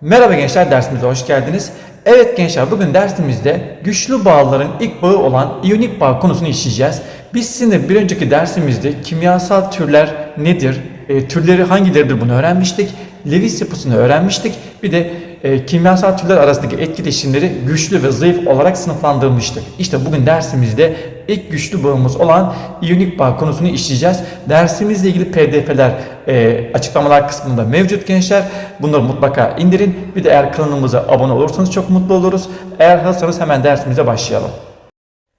Merhaba gençler dersimize hoş geldiniz. Evet gençler bugün dersimizde güçlü bağların ilk bağı olan iyonik bağ konusunu işleyeceğiz. Biz sizinle bir önceki dersimizde kimyasal türler nedir, e, türleri hangileridir bunu öğrenmiştik. Lewis yapısını öğrenmiştik. Bir de e, kimyasal türler arasındaki etkileşimleri güçlü ve zayıf olarak sınıflandırmıştık. İşte bugün dersimizde ilk güçlü bağımız olan iyonik bağ konusunu işleyeceğiz. Dersimizle ilgili pdf'ler e, açıklamalar kısmında mevcut gençler. Bunları mutlaka indirin. Bir de eğer kanalımıza abone olursanız çok mutlu oluruz. Eğer hazırsanız hemen dersimize başlayalım.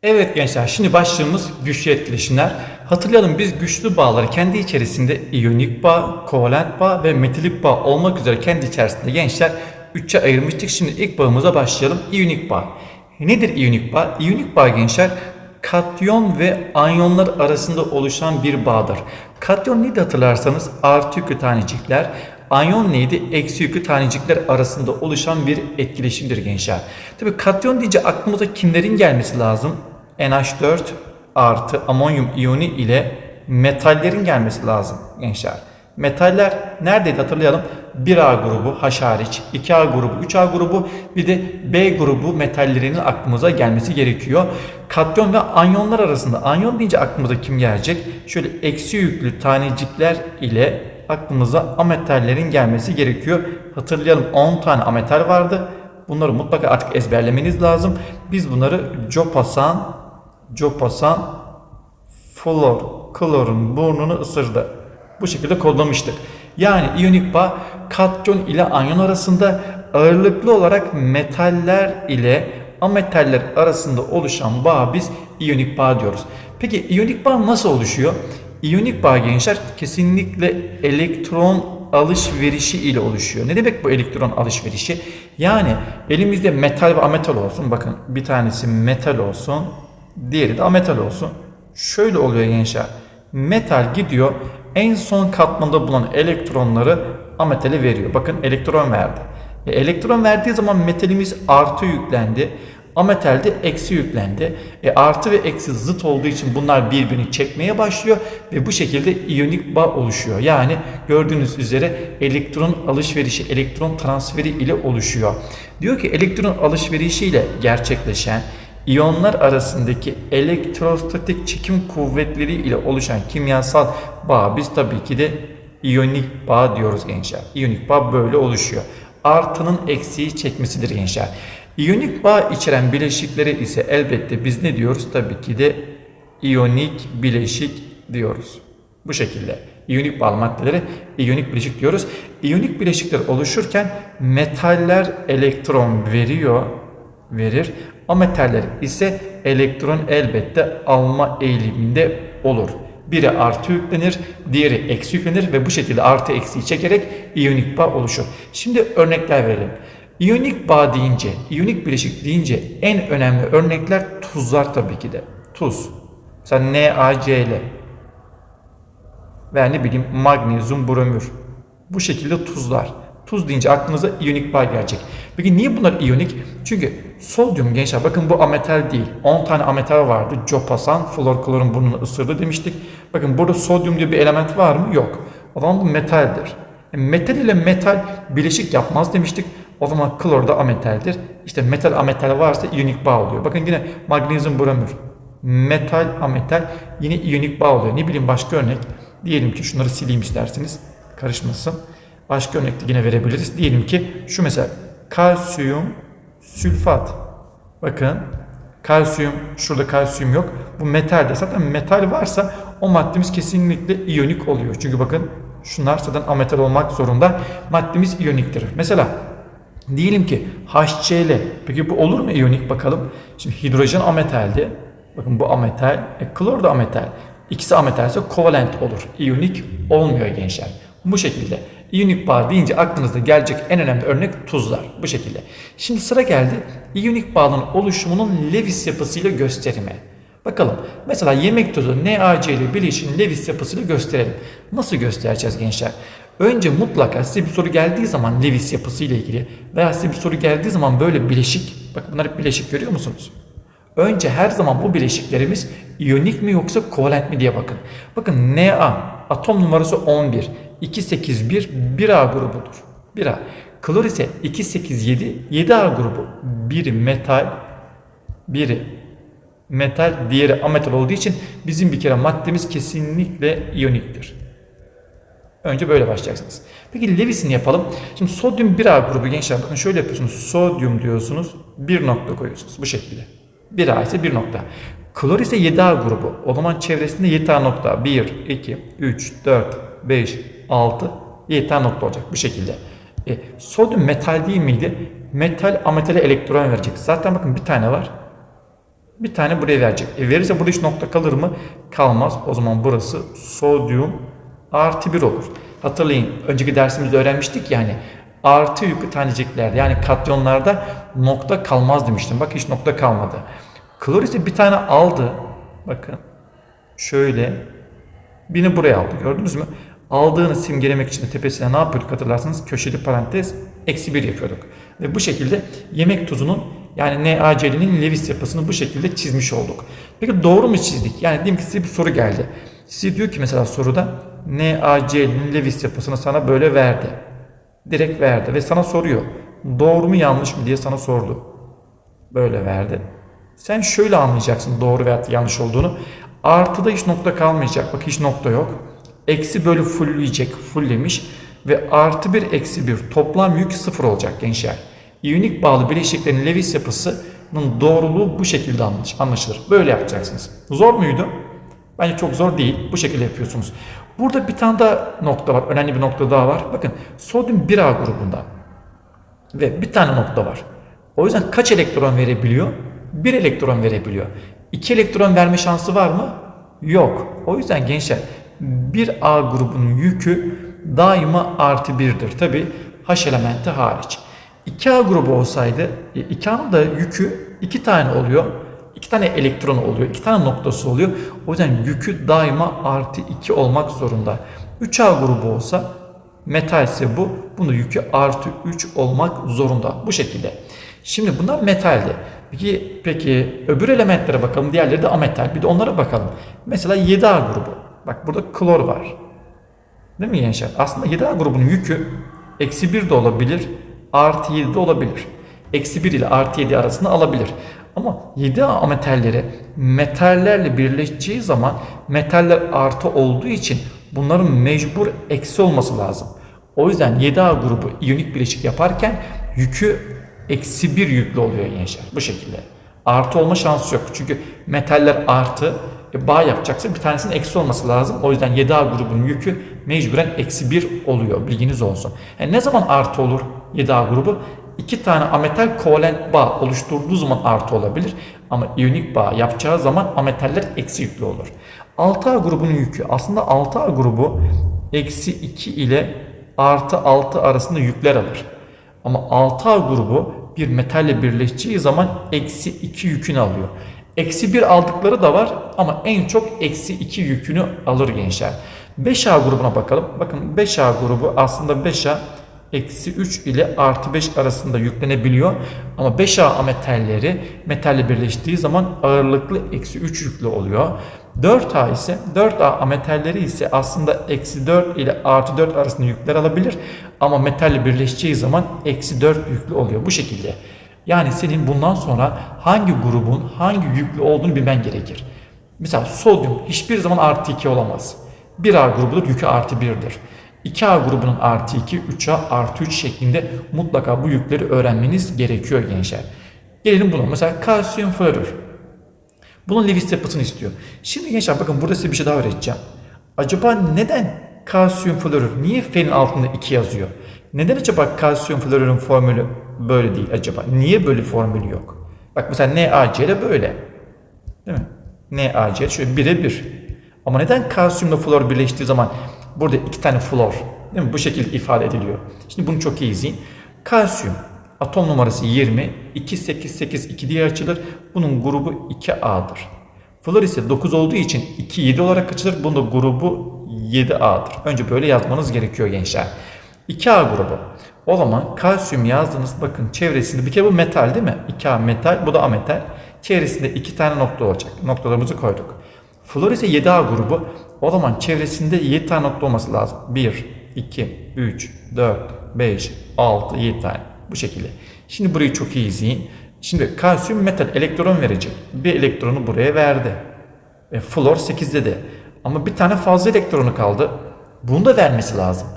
Evet gençler şimdi başlığımız güçlü etkileşimler. Hatırlayalım biz güçlü bağları kendi içerisinde iyonik bağ, kovalent bağ ve metalik bağ olmak üzere kendi içerisinde gençler üçe ayırmıştık. Şimdi ilk bağımıza başlayalım. İyonik bağ. Nedir iyonik bağ? İyonik bağ gençler katyon ve anyonlar arasında oluşan bir bağdır. Katyon neydi hatırlarsanız artı yüklü tanecikler, Anyon neydi? Eksi yüklü tanecikler arasında oluşan bir etkileşimdir gençler. Tabi katyon deyince aklımıza kimlerin gelmesi lazım? NH4 artı amonyum iyonu ile metallerin gelmesi lazım gençler. Metaller neredeydi hatırlayalım. 1A grubu H hariç, 2A grubu, 3A grubu bir de B grubu metallerinin aklımıza gelmesi gerekiyor. Katyon ve anyonlar arasında anyon deyince aklımıza kim gelecek? Şöyle eksi yüklü tanecikler ile aklımıza ametallerin gelmesi gerekiyor. Hatırlayalım 10 tane ametal vardı. Bunları mutlaka artık ezberlemeniz lazım. Biz bunları copasan, copasan, flor, klorun burnunu ısırdı. Bu şekilde kodlamıştık. Yani iyonik bağ katyon ile anyon arasında ağırlıklı olarak metaller ile ametaller arasında oluşan bağ biz iyonik bağ diyoruz. Peki iyonik bağ nasıl oluşuyor? İyonik bağ gençler kesinlikle elektron alışverişi ile oluşuyor. Ne demek bu elektron alışverişi? Yani elimizde metal ve ametal olsun. Bakın bir tanesi metal olsun. Diğeri de ametal olsun. Şöyle oluyor gençler. Metal gidiyor en son katmanda bulunan elektronları ametale veriyor. Bakın elektron verdi. E, elektron verdiği zaman metalimiz artı yüklendi. Ametalde eksi yüklendi. E, artı ve eksi zıt olduğu için bunlar birbirini çekmeye başlıyor ve bu şekilde iyonik bağ oluşuyor. Yani gördüğünüz üzere elektron alışverişi, elektron transferi ile oluşuyor. Diyor ki elektron alışverişi ile gerçekleşen İyonlar arasındaki elektrostatik çekim kuvvetleri ile oluşan kimyasal bağ biz tabii ki de iyonik bağ diyoruz gençler. İyonik bağ böyle oluşuyor. Artının eksiği çekmesidir gençler. İyonik bağ içeren bileşikleri ise elbette biz ne diyoruz? Tabii ki de iyonik bileşik diyoruz. Bu şekilde. İyonik bağlı maddelere iyonik bileşik diyoruz. İyonik bileşikler oluşurken metaller elektron veriyor, verir. Ametaller ise elektron elbette alma eğiliminde olur. Biri artı yüklenir, diğeri eksi yüklenir ve bu şekilde artı eksiyi çekerek iyonik bağ oluşur. Şimdi örnekler verelim. İyonik bağ deyince, iyonik bileşik deyince en önemli örnekler tuzlar tabii ki de. Tuz. Mesela NaCl veya ne bileyim magnezyum bromür. Bu şekilde tuzlar. Tuz deyince aklınıza iyonik bağ gelecek. Peki niye bunlar iyonik? Çünkü sodyum gençler bakın bu ametal değil. 10 tane ametal vardı. Copasan, flor klorun burnunu ısırdı demiştik. Bakın burada sodyum diye bir element var mı? Yok. O zaman bu metaldir. E, metal ile metal bileşik yapmaz demiştik. O zaman klor da ametaldir. İşte metal ametal varsa iyonik bağ oluyor. Bakın yine magnezyum bromür. Metal ametal yine iyonik bağ oluyor. Ne bileyim başka örnek. Diyelim ki şunları sileyim isterseniz. Karışmasın. Başka örnek de yine verebiliriz. Diyelim ki şu mesela kalsiyum sülfat. Bakın kalsiyum şurada kalsiyum yok. Bu metalde zaten metal varsa o maddemiz kesinlikle iyonik oluyor. Çünkü bakın şunlar zaten ametal olmak zorunda. Maddemiz iyoniktir. Mesela diyelim ki HCl. Peki bu olur mu iyonik bakalım. Şimdi hidrojen ametaldi. Bakın bu ametal. E, klor da ametal. İkisi ametal ise kovalent olur. İyonik olmuyor gençler. Bu şekilde. İyonik bağ deyince aklınızda gelecek en önemli örnek tuzlar. Bu şekilde. Şimdi sıra geldi iyonik bağın oluşumunun Lewis yapısıyla gösterime. Bakalım. Mesela yemek tozu NaCl bileşiğinin Lewis yapısıyla gösterelim. Nasıl göstereceğiz gençler? Önce mutlaka size bir soru geldiği zaman Lewis yapısı ile ilgili veya size bir soru geldiği zaman böyle bileşik, bak bunlar hep bileşik görüyor musunuz? Önce her zaman bu bileşiklerimiz iyonik mi yoksa kovalent mi diye bakın. Bakın Na atom numarası 11. 281 1A grubudur. 1A. Klor ise 287 7A grubu. Biri metal, biri metal, diğeri ametal olduğu için bizim bir kere maddemiz kesinlikle iyoniktir. Önce böyle başlayacaksınız. Peki Lewis'ini yapalım. Şimdi sodyum 1A grubu gençler bakın şöyle yapıyorsunuz. Sodyum diyorsunuz. Bir nokta koyuyorsunuz bu şekilde. 1A ise bir nokta. Klor ise 7A grubu. O zaman çevresinde 7 tane nokta. 1, 2, 3, 4, 5, 6, 7 tane nokta olacak bu şekilde. E, sodyum metal değil miydi? Metal ametale elektron verecek. Zaten bakın bir tane var. Bir tane buraya verecek. E verirse burada hiç nokta kalır mı? Kalmaz. O zaman burası sodyum artı 1 olur. Hatırlayın önceki dersimizde öğrenmiştik yani artı yüklü taneciklerde yani katyonlarda nokta kalmaz demiştim. Bak hiç nokta kalmadı. Klor ise bir tane aldı. Bakın şöyle birini buraya aldı gördünüz mü? Aldığını simgelemek için de tepesine ne yapıyorduk hatırlarsanız köşeli parantez eksi 1 yapıyorduk. Ve bu şekilde yemek tuzunun yani NaCl'nin Lewis yapısını bu şekilde çizmiş olduk. Peki doğru mu çizdik? Yani diyelim ki size bir soru geldi. Size diyor ki mesela soruda NaCl'nin Lewis yapısını sana böyle verdi. Direkt verdi ve sana soruyor. Doğru mu yanlış mı diye sana sordu. Böyle verdi. Sen şöyle anlayacaksın doğru veya yanlış olduğunu. Artıda hiç nokta kalmayacak. Bak hiç nokta yok. Eksi bölü fullleyecek. Fulllemiş. Ve artı bir eksi bir toplam yük sıfır olacak gençler. İyonik bağlı bileşiklerin Lewis yapısının doğruluğu bu şekilde anlaşılır. Böyle yapacaksınız. Zor muydu? Bence çok zor değil. Bu şekilde yapıyorsunuz. Burada bir tane daha nokta var. Önemli bir nokta daha var. Bakın sodyum 1A grubunda. Ve bir tane nokta var. O yüzden kaç elektron verebiliyor? 1 elektron verebiliyor. 2 elektron verme şansı var mı? Yok. O yüzden gençler 1A grubunun yükü daima artı 1'dir. Tabi H elementi hariç. 2A grubu olsaydı 2A'nın da yükü 2 tane oluyor. 2 tane elektronu oluyor. 2 tane noktası oluyor. O yüzden yükü daima artı 2 olmak zorunda. 3A grubu olsa metal ise bu. Bunun yükü artı 3 olmak zorunda. Bu şekilde. Şimdi bunlar metaldi. Peki, peki öbür elementlere bakalım. Diğerleri de ametal. Bir de onlara bakalım. Mesela 7A grubu. Bak burada klor var. Değil mi gençler? Aslında 7A grubunun yükü eksi 1 de olabilir. Artı 7 de olabilir. Eksi 1 ile artı 7 arasında alabilir. Ama 7A metalleri metallerle birleşeceği zaman metaller artı olduğu için bunların mecbur eksi olması lazım. O yüzden 7A grubu iyonik bileşik yaparken yükü eksi 1 yüklü oluyor gençler. Bu şekilde. Artı olma şansı yok. Çünkü metaller artı bağ yapacaksa bir tanesinin eksi olması lazım. O yüzden 7A grubunun yükü mecburen eksi 1 oluyor. Bilginiz olsun. Yani ne zaman artı olur 7A grubu? iki tane ametal kovalent bağ oluşturduğu zaman artı olabilir. Ama iyonik bağ yapacağı zaman ametaller eksi yüklü olur. 6A grubunun yükü aslında 6A grubu eksi 2 ile artı 6 arasında yükler alır. Ama 6A grubu bir metalle birleşeceği zaman eksi 2 yükünü alıyor. Eksi 1 aldıkları da var ama en çok eksi 2 yükünü alır gençler. 5A grubuna bakalım. Bakın 5A grubu aslında 5A eksi 3 ile artı 5 arasında yüklenebiliyor. Ama 5A metalleri metalle birleştiği zaman ağırlıklı eksi 3 yüklü oluyor. 4A ise 4A metalleri ise aslında eksi 4 ile artı 4 arasında yükler alabilir. Ama metalle birleşeceği zaman eksi 4 yüklü oluyor bu şekilde. Yani senin bundan sonra hangi grubun hangi yüklü olduğunu bilmen gerekir. Mesela sodyum hiçbir zaman artı 2 olamaz. 1A grubudur yükü artı 1'dir. 2A grubunun artı 2, 3A artı 3 şeklinde mutlaka bu yükleri öğrenmeniz gerekiyor gençler. Gelelim buna. Mesela kalsiyum florür. Bunun Lewis yapısını istiyor. Şimdi gençler bakın burada size bir şey daha öğreteceğim. Acaba neden kalsiyum florür? Niye F'nin altında 2 yazıyor? Neden acaba kalsiyum florürün formülü böyle değil acaba? Niye böyle formülü yok? Bak mesela NaCl böyle. Değil mi? NaCl şöyle 1'e 1. Ama neden kalsiyumla flor birleştiği zaman burada iki tane flor değil mi? bu şekilde ifade ediliyor. Şimdi bunu çok iyi izleyin. Kalsiyum atom numarası 20, 288 diye açılır. Bunun grubu 2A'dır. Flor ise 9 olduğu için 2 7 olarak açılır. Bunun da grubu 7A'dır. Önce böyle yazmanız gerekiyor gençler. 2A grubu. O zaman kalsiyum yazdınız bakın çevresinde bir kere bu metal değil mi? 2A metal bu da ametal. Çevresinde iki tane nokta olacak. Noktalarımızı koyduk. Flor ise 7A grubu. O zaman çevresinde 7 tane nokta olması lazım. 1, 2, 3, 4, 5, 6, 7 tane. Bu şekilde. Şimdi burayı çok iyi izleyin. Şimdi kalsiyum metal elektron verecek. Bir elektronu buraya verdi. Ve flor 8'de de. Ama bir tane fazla elektronu kaldı. Bunu da vermesi lazım.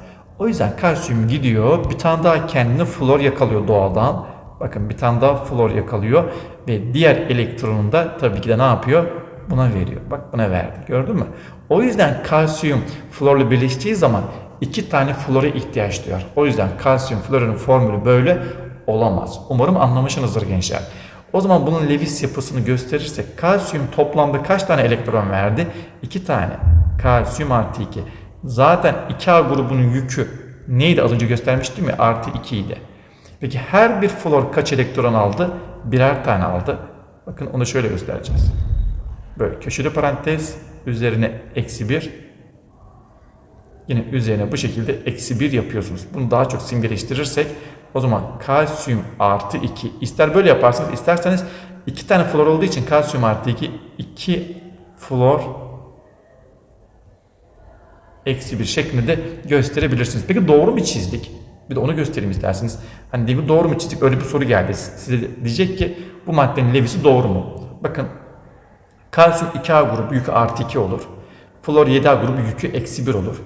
O yüzden kalsiyum gidiyor. Bir tane daha kendine flor yakalıyor doğadan. Bakın bir tane daha flor yakalıyor. Ve diğer elektronunu da tabii ki de ne yapıyor? Buna veriyor. Bak buna verdi. Gördün mü? O yüzden kalsiyum florla birleştiği zaman iki tane flora ihtiyaç duyar. O yüzden kalsiyum florun formülü böyle olamaz. Umarım anlamışsınızdır gençler. O zaman bunun Lewis yapısını gösterirsek kalsiyum toplamda kaç tane elektron verdi? 2 tane. Kalsiyum artı 2. Zaten 2A grubunun yükü neydi az önce göstermiştim ya artı 2 idi. Peki her bir flor kaç elektron aldı? Birer tane aldı. Bakın onu şöyle göstereceğiz. Böyle köşeli parantez üzerine eksi 1 Yine üzerine bu şekilde eksi 1 yapıyorsunuz. Bunu daha çok simgeleştirirsek o zaman kalsiyum artı 2 ister böyle yaparsınız isterseniz 2 tane flor olduğu için kalsiyum artı 2 2 flor eksi 1 şeklinde de gösterebilirsiniz. Peki doğru mu çizdik? Bir de onu göstereyim isterseniz. Hani mi doğru mu çizdik? Öyle bir soru geldi. Size diyecek ki bu maddenin levisi doğru mu? Bakın kalsiyum 2A grubu yükü artı 2 olur. Flor 7A grubu yükü eksi 1 olur.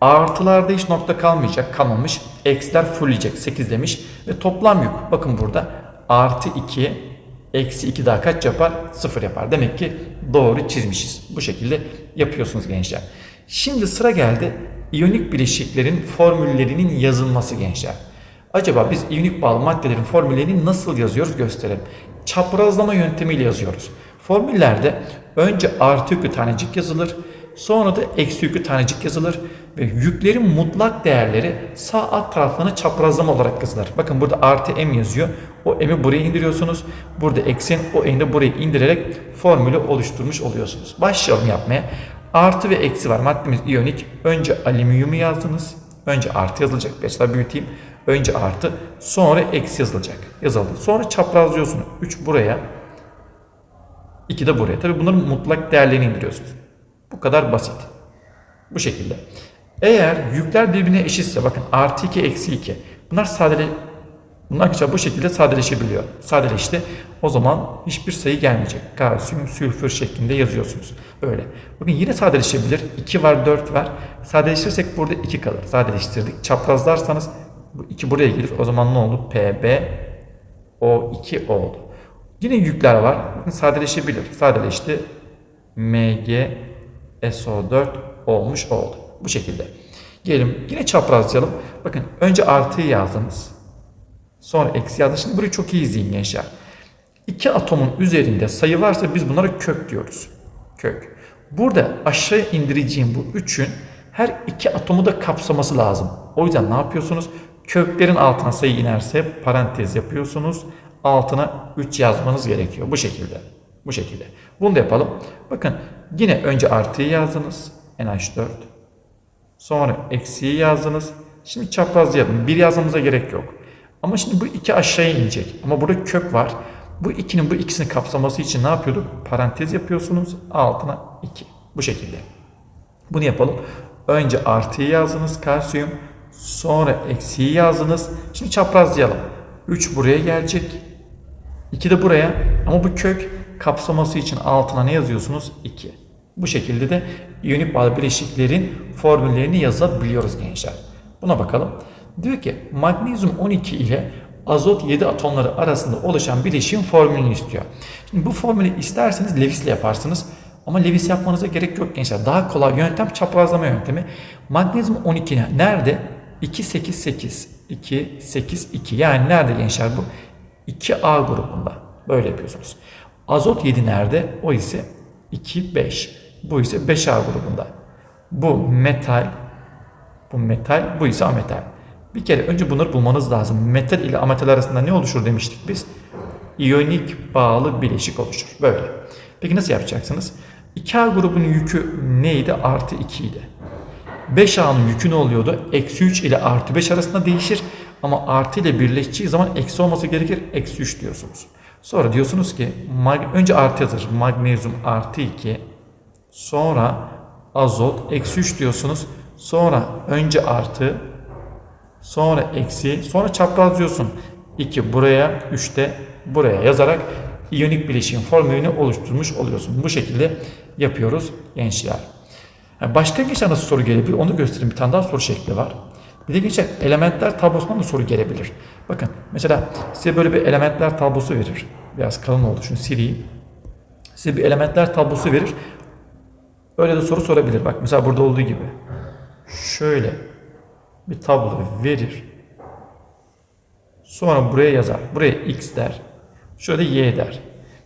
Artılarda hiç nokta kalmayacak, kalmamış. Eksiler fullleyecek 8 demiş. Ve toplam yük bakın burada artı 2 eksi 2 daha kaç yapar? 0 yapar. Demek ki doğru çizmişiz. Bu şekilde yapıyorsunuz gençler. Şimdi sıra geldi iyonik bileşiklerin formüllerinin yazılması gençler. Acaba biz iyonik bağlı maddelerin formüllerini nasıl yazıyoruz gösterelim. Çaprazlama yöntemiyle yazıyoruz. Formüllerde önce artı yüklü tanecik yazılır. Sonra da eksi yüklü tanecik yazılır ve yüklerin mutlak değerleri sağ alt taraflarına çaprazlama olarak yazılır. Bakın burada artı m yazıyor. O m'i buraya indiriyorsunuz. Burada eksen o m'i de buraya indirerek formülü oluşturmuş oluyorsunuz. Başlayalım yapmaya. Artı ve eksi var. Maddemiz iyonik. Önce alüminyumu yazdınız. Önce artı yazılacak. Biraz daha büyüteyim. Önce artı sonra eksi yazılacak. Yazıldı. Sonra çaprazlıyorsunuz. 3 buraya. 2 de buraya. Tabi bunların mutlak değerlerini indiriyorsunuz. Bu kadar basit. Bu şekilde. Eğer yükler birbirine eşitse bakın artı 2 eksi 2 bunlar sadele bunlar arkadaşlar bu şekilde sadeleşebiliyor. Sadeleşti. O zaman hiçbir sayı gelmeyecek. Kalsiyum, sülfür şeklinde yazıyorsunuz. Böyle. Bakın yine sadeleşebilir. 2 var 4 var. Sadeleştirirsek burada 2 kalır. Sadeleştirdik. Çaprazlarsanız bu 2 buraya gelir. O zaman ne oldu? PB O2 oldu. Yine yükler var. Bakın sadeleşebilir. Sadeleşti. Mg SO4 olmuş oldu. Bu şekilde. Gelelim yine çaprazlayalım. Bakın önce artıyı yazdınız. Sonra eksi yazdınız. Şimdi burayı çok iyi izleyin gençler. İki atomun üzerinde sayı varsa biz bunlara kök diyoruz. Kök. Burada aşağı indireceğim bu üçün her iki atomu da kapsaması lazım. O yüzden ne yapıyorsunuz? Köklerin altına sayı inerse parantez yapıyorsunuz. Altına 3 yazmanız gerekiyor. Bu şekilde. Bu şekilde. Bunu da yapalım. Bakın yine önce artıyı yazdınız. NH4. Sonra eksiği yazdınız. Şimdi çaprazlayalım. Bir yazmamıza gerek yok. Ama şimdi bu iki aşağıya inecek. Ama burada kök var. Bu ikinin bu ikisini kapsaması için ne yapıyorduk? Parantez yapıyorsunuz. Altına 2. Bu şekilde. Bunu yapalım. Önce artıyı yazdınız kalsiyum. Sonra eksiği yazdınız. Şimdi çaprazlayalım. 3 buraya gelecek. 2 de buraya. Ama bu kök kapsaması için altına ne yazıyorsunuz? 2. Bu şekilde de iyonik bağlı bileşiklerin formüllerini yazabiliyoruz gençler. Buna bakalım. Diyor ki magnezyum 12 ile azot 7 atomları arasında oluşan bileşiğin formülünü istiyor. Şimdi bu formülü isterseniz Lewis'le yaparsınız. Ama Lewis yapmanıza gerek yok gençler. Daha kolay yöntem çaprazlama yöntemi. Magnezyum 12 nerede? 2 8 8 2 8 2 yani nerede gençler bu? 2A grubunda. Böyle yapıyorsunuz. Azot 7 nerede? O ise 2 5. Bu ise 5A grubunda. Bu metal, bu metal, bu ise ametal. Bir kere önce bunları bulmanız lazım. Metal ile ametal arasında ne oluşur demiştik biz? İyonik bağlı bileşik oluşur. Böyle. Peki nasıl yapacaksınız? 2A grubunun yükü neydi? Artı 2 idi. 5A'nın yükü ne oluyordu? Eksi 3 ile artı 5 arasında değişir. Ama artı ile birleşeceği zaman eksi olması gerekir. Eksi 3 diyorsunuz. Sonra diyorsunuz ki önce artı yazılır. Magnezyum artı 2 sonra azot eksi 3 diyorsunuz. Sonra önce artı sonra eksi sonra çapraz diyorsun. 2 buraya 3 de buraya yazarak iyonik bileşiğin formülünü oluşturmuş oluyorsun. Bu şekilde yapıyoruz gençler. Başka gençler nasıl soru gelebilir onu göstereyim. Bir tane daha soru şekli var. Bir de gençler elementler tablosundan da soru gelebilir. Bakın mesela size böyle bir elementler tablosu verir. Biraz kalın oldu şunu sileyim. Size bir elementler tablosu verir. Öyle de soru sorabilir. Bak mesela burada olduğu gibi. Şöyle bir tablo verir. Sonra buraya yazar. Buraya x der. Şurada y der.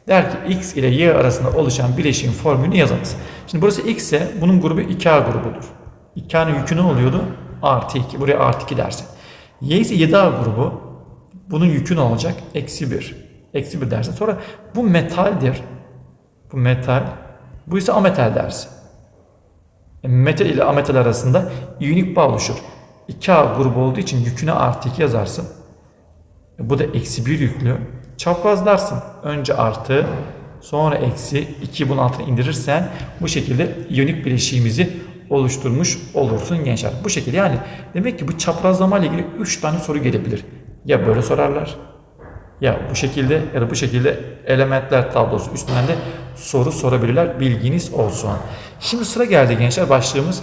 Der ki x ile y arasında oluşan bileşiğin formülünü yazınız. Şimdi burası x ise bunun grubu 2a grubudur. 2a'nın yükü ne oluyordu? Artı 2. Buraya artı 2 dersin. Y ise 7a grubu. Bunun yükü ne olacak? Eksi 1. Eksi 1 dersin. Sonra bu metaldir. Bu metal. Bu ise ametal dersin. E, Metal ile ametal arasında iyonik bağ oluşur. 2A grubu olduğu için yüküne artı 2 yazarsın. E, Bu da eksi 1 yüklü. Çaprazlarsın. Önce artı sonra eksi 2 bunun altına indirirsen bu şekilde iyonik bileşiğimizi oluşturmuş olursun gençler. Bu şekilde yani demek ki bu çaprazlama ile ilgili 3 tane soru gelebilir. Ya böyle sorarlar ya bu şekilde ya da bu şekilde elementler tablosu üstünden de soru sorabilirler. Bilginiz olsun. Şimdi sıra geldi gençler başlığımız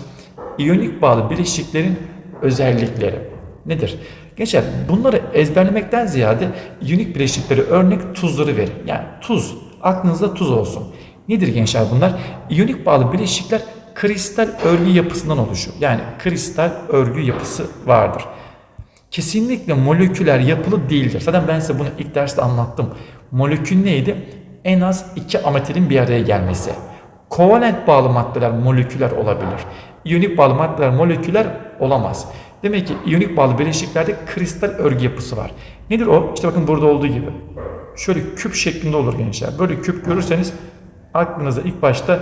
iyonik bağlı bileşiklerin özellikleri. Nedir? Gençler bunları ezberlemekten ziyade iyonik bileşikleri örnek tuzları verin. Yani tuz. Aklınızda tuz olsun. Nedir gençler bunlar? İyonik bağlı bileşikler kristal örgü yapısından oluşur. Yani kristal örgü yapısı vardır kesinlikle moleküler yapılı değildir. Zaten ben size bunu ilk derste anlattım. Molekül neydi? En az iki ametalin bir araya gelmesi. Kovalent bağlı maddeler moleküler olabilir. İyonik bağlı maddeler moleküler olamaz. Demek ki iyonik bağlı bileşiklerde kristal örgü yapısı var. Nedir o? İşte bakın burada olduğu gibi. Şöyle küp şeklinde olur gençler. Böyle küp görürseniz aklınıza ilk başta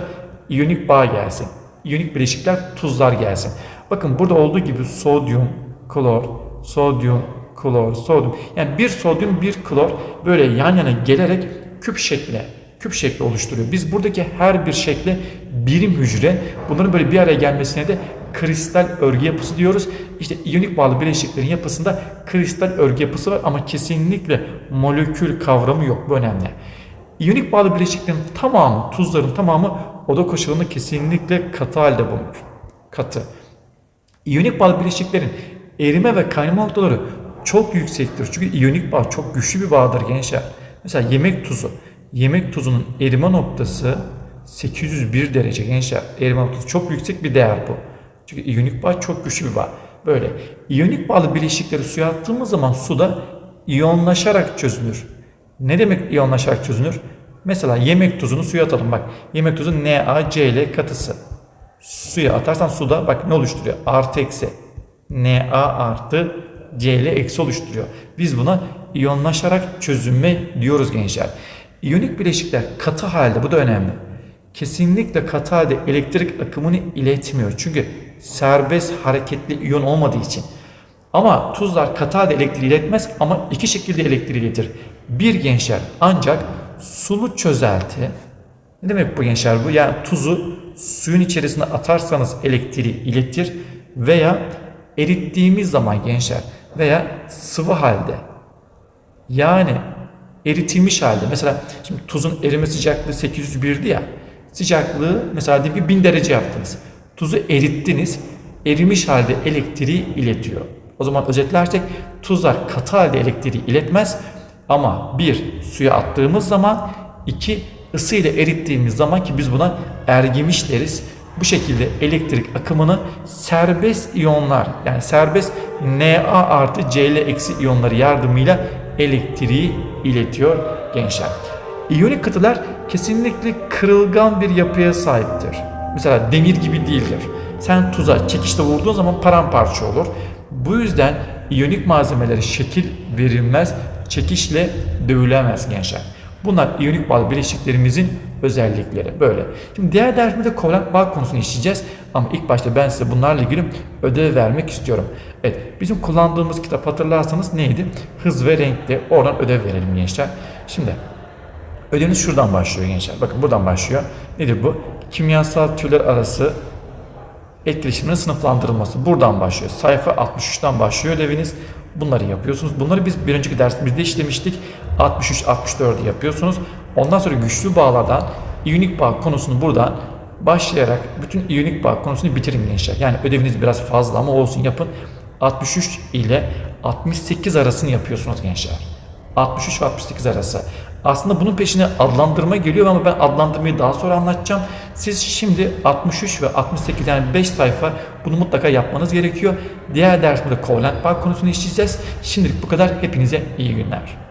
iyonik bağ gelsin. İyonik bileşikler tuzlar gelsin. Bakın burada olduğu gibi sodyum, klor, sodyum, klor, sodyum. Yani bir sodyum, bir klor böyle yan yana gelerek küp şekli, küp şekli oluşturuyor. Biz buradaki her bir şekle birim hücre, bunların böyle bir araya gelmesine de kristal örgü yapısı diyoruz. İşte iyonik bağlı bileşiklerin yapısında kristal örgü yapısı var ama kesinlikle molekül kavramı yok. Bu önemli. İyonik bağlı bileşiklerin tamamı, tuzların tamamı oda koşulunda kesinlikle katı halde bulunur. Katı. İyonik bağlı bileşiklerin erime ve kaynama noktaları çok yüksektir. Çünkü iyonik bağ çok güçlü bir bağdır gençler. Mesela yemek tuzu. Yemek tuzunun erime noktası 801 derece gençler. Erime noktası çok yüksek bir değer bu. Çünkü iyonik bağ çok güçlü bir bağ. Böyle. İyonik bağlı bileşikleri suya attığımız zaman suda iyonlaşarak çözünür. Ne demek iyonlaşarak çözünür? Mesela yemek tuzunu suya atalım bak. Yemek tuzu NaCl katısı. Suya atarsan suda bak ne oluşturuyor? Artı eksi. Na artı Cl eksi oluşturuyor. Biz buna iyonlaşarak çözünme diyoruz gençler. İyonik bileşikler katı halde bu da önemli. Kesinlikle katı halde elektrik akımını iletmiyor. Çünkü serbest hareketli iyon olmadığı için. Ama tuzlar katı halde elektriği iletmez ama iki şekilde elektriği iletir. Bir gençler ancak sulu çözelti. Ne demek bu gençler bu? Yani tuzu suyun içerisine atarsanız elektriği iletir veya erittiğimiz zaman gençler veya sıvı halde yani eritilmiş halde mesela şimdi tuzun erime sıcaklığı 801'di ya sıcaklığı mesela diyelim ki 1000 derece yaptınız. Tuzu erittiniz. Erimiş halde elektriği iletiyor. O zaman özetlersek tuzlar katı halde elektriği iletmez ama bir suya attığımız zaman iki ısı ile erittiğimiz zaman ki biz buna ergimiş deriz. Bu şekilde elektrik akımını serbest iyonlar yani serbest Na artı Cl eksi iyonları yardımıyla elektriği iletiyor gençler. İyonik katılar kesinlikle kırılgan bir yapıya sahiptir. Mesela demir gibi değildir. Sen tuza çekişle vurduğun zaman paramparça olur. Bu yüzden iyonik malzemelere şekil verilmez, çekişle dövülemez gençler. Bunlar iyonik bağlı bileşiklerimizin özellikleri böyle. Şimdi diğer dersimizde kovalent bağ konusunu işleyeceğiz. Ama ilk başta ben size bunlarla ilgili ödev vermek istiyorum. Evet bizim kullandığımız kitap hatırlarsanız neydi? Hız ve renkti. Oradan ödev verelim gençler. Şimdi Ödeviniz şuradan başlıyor gençler. Bakın buradan başlıyor. Nedir bu? Kimyasal türler arası etkileşiminin sınıflandırılması. Buradan başlıyor. Sayfa 63'ten başlıyor ödeviniz. Bunları yapıyorsunuz. Bunları biz bir önceki dersimizde işlemiştik. 63-64'ü yapıyorsunuz. Ondan sonra güçlü bağlardan iyonik bağ konusunu buradan başlayarak bütün iyonik bağ konusunu bitirin gençler. Yani ödeviniz biraz fazla ama olsun yapın. 63 ile 68 arasını yapıyorsunuz gençler. 63 ve 68 arası. Aslında bunun peşine adlandırma geliyor ama ben adlandırmayı daha sonra anlatacağım. Siz şimdi 63 ve 68 yani 5 sayfa bunu mutlaka yapmanız gerekiyor. Diğer dersimizde kovalent bağ konusunu işleyeceğiz. Şimdilik bu kadar. Hepinize iyi günler.